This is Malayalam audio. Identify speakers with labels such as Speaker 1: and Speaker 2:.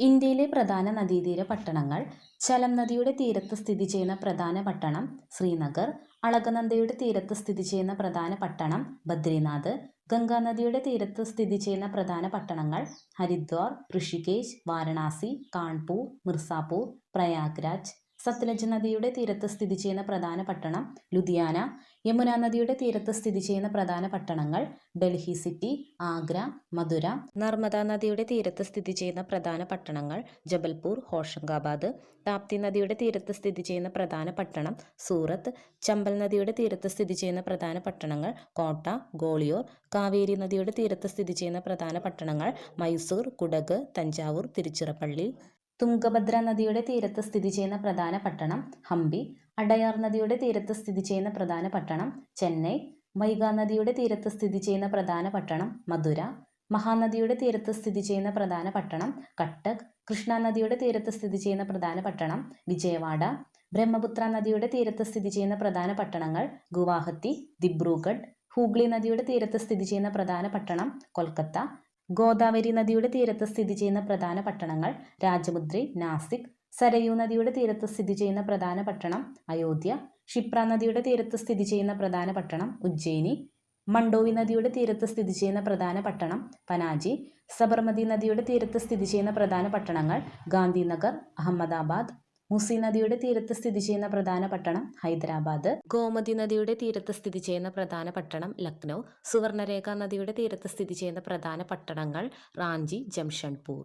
Speaker 1: ഇന്ത്യയിലെ പ്രധാന നദീതീര പട്ടണങ്ങൾ ചലം നദിയുടെ തീരത്ത് സ്ഥിതി ചെയ്യുന്ന പ്രധാന പട്ടണം ശ്രീനഗർ അളകനന്ദയുടെ തീരത്ത് സ്ഥിതി ചെയ്യുന്ന പ്രധാന പട്ടണം ബദ്രിനാഥ് ഗംഗാനദിയുടെ തീരത്ത് സ്ഥിതി ചെയ്യുന്ന പ്രധാന പട്ടണങ്ങൾ ഹരിദ്വാർ ഋഷികേശ് വാരണാസി കാൺപൂർ മിർസാപൂർ പ്രയാഗ്രാജ് സത്ലജ് നദിയുടെ തീരത്ത് സ്ഥിതി ചെയ്യുന്ന പ്രധാന പട്ടണം ലുധിയാന. യമുന നദിയുടെ തീരത്ത് സ്ഥിതി ചെയ്യുന്ന പ്രധാന പട്ടണങ്ങൾ ഡൽഹി സിറ്റി ആഗ്ര മധുര. നർമ്മദ നദിയുടെ തീരത്ത് സ്ഥിതി ചെയ്യുന്ന പ്രധാന പട്ടണങ്ങൾ ജബൽപൂർ ഹോഷംഗാബാദ്. താപ്തി നദിയുടെ തീരത്ത് സ്ഥിതി ചെയ്യുന്ന പ്രധാന പട്ടണം സൂറത്ത്. ചമ്പൽ നദിയുടെ തീരത്ത് സ്ഥിതി ചെയ്യുന്ന പ്രധാന പട്ടണങ്ങൾ കോട്ട ഗോളിയോർ. കാവേരി നദിയുടെ തീരത്ത് സ്ഥിതി ചെയ്യുന്ന പ്രധാന പട്ടണങ്ങൾ മൈസൂർ കുടക് തഞ്ചാവൂർ തിരുച്ചിറപ്പള്ളി. തുംഗഭദ്ര നദിയുടെ തീരത്ത് സ്ഥിതി ചെയ്യുന്ന പ്രധാന പട്ടണം ഹംപി അടയാർ നദിയുടെ തീരത്ത് സ്ഥിതി ചെയ്യുന്ന പ്രധാന പട്ടണം ചെന്നൈ വൈഗ നദിയുടെ തീരത്ത് സ്ഥിതി ചെയ്യുന്ന പ്രധാന പട്ടണം മധുര മഹാനദിയുടെ തീരത്ത് സ്ഥിതി ചെയ്യുന്ന പ്രധാന പട്ടണം കട്ടക് കൃഷ്ണ നദിയുടെ തീരത്ത് സ്ഥിതി ചെയ്യുന്ന പ്രധാന പട്ടണം വിജയവാഡ ബ്രഹ്മപുത്ര നദിയുടെ തീരത്ത് സ്ഥിതി ചെയ്യുന്ന പ്രധാന പട്ടണങ്ങൾ ഗുവാഹത്തി ദിബ്രൂഗഡ് ഹൂഗ്ലി നദിയുടെ തീരത്ത് സ്ഥിതി ചെയ്യുന്ന പ്രധാന പട്ടണം കൊൽക്കത്ത ഗോദാവരി നദിയുടെ തീരത്ത് സ്ഥിതി ചെയ്യുന്ന പ്രധാന പട്ടണങ്ങൾ രാജമുദ്രി നാസിക് സരയൂ നദിയുടെ തീരത്ത് സ്ഥിതി ചെയ്യുന്ന പ്രധാന പട്ടണം അയോധ്യ ക്ഷിപ്ര നദിയുടെ തീരത്ത് സ്ഥിതി ചെയ്യുന്ന പ്രധാന പട്ടണം ഉജ്ജയിനി മണ്ടോവി നദിയുടെ തീരത്ത് സ്ഥിതി ചെയ്യുന്ന പ്രധാന പട്ടണം പനാജി സബർമതി നദിയുടെ തീരത്ത് സ്ഥിതി ചെയ്യുന്ന പ്രധാന പട്ടണങ്ങൾ ഗാന്ധിനഗർ അഹമ്മദാബാദ് മുസി നദിയുടെ തീരത്ത് സ്ഥിതി ചെയ്യുന്ന പ്രധാന പട്ടണം ഹൈദരാബാദ്. ഗോമതി നദിയുടെ തീരത്ത് സ്ഥിതി ചെയ്യുന്ന പ്രധാന പട്ടണം ലക്നൗ. സുവർണരേഖ നദിയുടെ തീരത്ത് സ്ഥിതി ചെയ്യുന്ന പ്രധാന പട്ടണങ്ങൾ റാഞ്ചി ജംഷഡ്പൂർ.